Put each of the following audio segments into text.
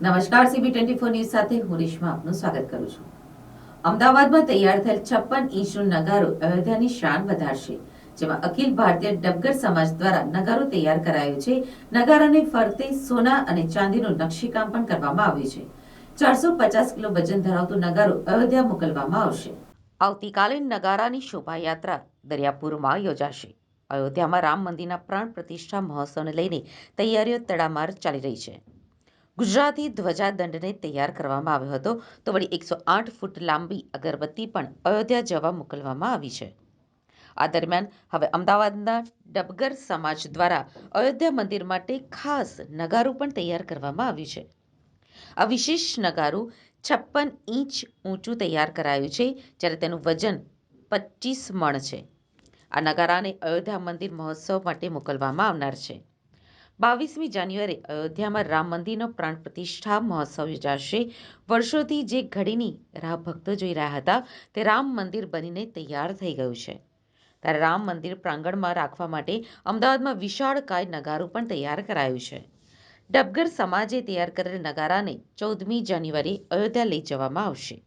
નમસ્કાર CB twenty four news સાથે હું રેશમા આપનું સ્વાગત કરું છું. અમદાવાદમાં તૈયાર થયેલ છપ્પન ઇંચનો નગારો અયોધ્યાની શાન વધારશે, જેમાં અખિલ ભારતીય ડબગર સમાજ દ્વારા નગારો તૈયાર કરાયો છે. નગારાને ફરતે સોના અને ચાંદીનું નકશીકામ પણ કરવામાં આવ્યું છે. ચારસો પચાસ કિલો વજન ધરાવતું નગારો અયોધ્યા મોકલવામાં આવશે. આવતીકાલે નગારાની શોભાયાત્રા દરિયાપુરમાં યોજાશે. અયોધ્યામાં રામ મંદિરના પ્રાણ પ્રતિષ્ઠા મહોત્સવને લઈને તૈયારીઓ તડામાર ચાલી રહી છે. ગુજરાતી ધ્વજાદંડને તૈયાર કરવામાં આવ્યો હતો. તો વળી એકસો આઠ ફૂટ લાંબી અગરબત્તી પણ અયોધ્યા જવા મોકલવામાં આવી છે. આ દરમિયાન હવે અમદાવાદના ડબગર સમાજ દ્વારા અયોધ્યા મંદિર માટે ખાસ નગારું પણ તૈયાર કરવામાં આવ્યું છે. આ વિશેષ નગારું છપ્પન ઇંચ ઊંચું તૈયાર કરાયું છે, જ્યારે તેનું વજન પચીસ મણ છે. આ નગારાને અયોધ્યા મંદિર મહોત્સવ માટે મોકલવામાં આવનાર છે. બાવીસમી જાન્યુઆરી, અયોધ્યામાં રામ મંદિરનો પ્રાણ પ્રતિષ્ઠા મહોત્સવ યોજાશે. વર્ષોથી જે ઘડીની રાહ ભક્તો જોઈ રહ્યા હતા, તે રામ મંદિર બનીને તૈયાર થઈ ગયું છે. ત્યારે રામ મંદિર પ્રાંગણમાં રાખવા માટે અમદાવાદમાં વિશાળકાય નગારું પણ તૈયાર કરાયું છે. ડબગર સમાજે તૈયાર કરેલ નગારાને ચૌદમી જાન્યુઆરી અયોધ્યા લઈ જવામાં આવશે.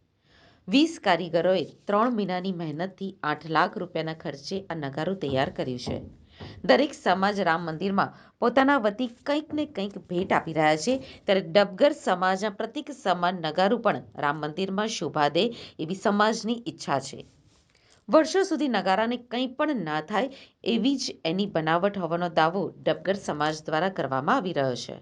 વીસ કારીગરોએ ત્રણ મહિનાની મહેનતથી આઠ લાખ રૂપિયાના ખર્ચે આ નગારું તૈયાર કર્યું છે. દરેક સમાજ રામ મંદિરમાં પોતાના વતી કંઈક ને કંઈક ભેટ આપી રહ્યા છે. ત્યારે ડબગર સમાજના પ્રતિક સમાન નગારું પણ રામ મંદિરમાં શોભા દે એવી સમાજની ઈચ્છા છે. વર્ષો સુધી નગારાને કંઈ પણ ના થાય એવી જ એની બનાવટ હોવાનો દાવો ડબગર સમાજ દ્વારા કરવામાં આવી રહ્યો છે.